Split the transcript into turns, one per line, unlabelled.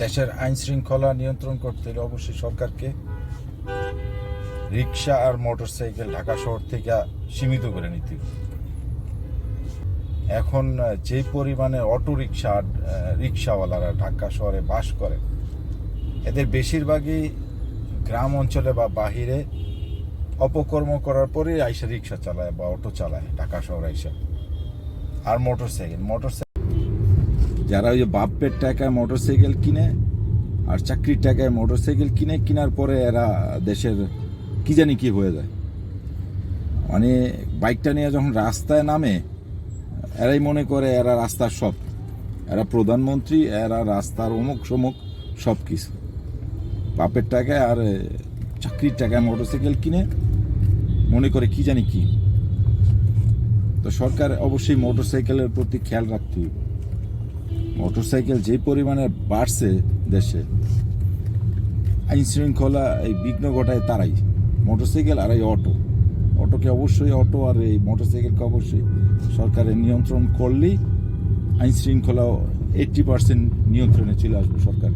দেশের আইন শৃঙ্খলা নিয়ন্ত্রণ করতে হলে অবশ্যই সরকারকে রিক্সা আর মোটরসাইকেল ঢাকা শহর থেকে সীমিত করে নিতে এখন যে পরিমাণে অটো রিক্সা রিক্সাওয়ালারা ঢাকা শহরে বাস করে, এদের বেশিরভাগই গ্রাম অঞ্চলে বা বাহিরে অপকর্ম করার পরে আইসা রিক্সা চালায় বা অটো চালায় ঢাকা শহরে আইসা। আর মোটরসাইকেল মোটরসাইকেল যারা ওই যে বাপের টাকায় মোটরসাইকেল কিনে আর চাকরির টাকায় মোটরসাইকেল কিনে, কেনার পরে এরা দেশের কি জানি কি হয়ে যায়। মানে বাইকটা নিয়ে যখন রাস্তায় নামে, এরাই মনে করে এরা রাস্তার সব। এরা প্রধানমন্ত্রী, এরা রাস্তার অমুক সমুক সব কিছু। বাপের টাকায় আর চাকরির টাকায় মোটরসাইকেল কিনে মনে করে কি জানি কি। তো সরকার অবশ্যই মোটরসাইকেলের প্রতি খেয়াল রাখতে হবে। মোটরসাইকেল যে পরিমাণে বাড়ছে দেশে, আইন শৃঙ্খলা এই বিঘ্ন ঘটায় তারাই। মোটরসাইকেল আর এই অটো। অটোকে অবশ্যই অটো আর এই মোটরসাইকেলকে অবশ্যই সরকারের নিয়ন্ত্রণ করলেই আইন শৃঙ্খলা এইট্টি পার্সেন্ট নিয়ন্ত্রণে চলে আসবে সরকার।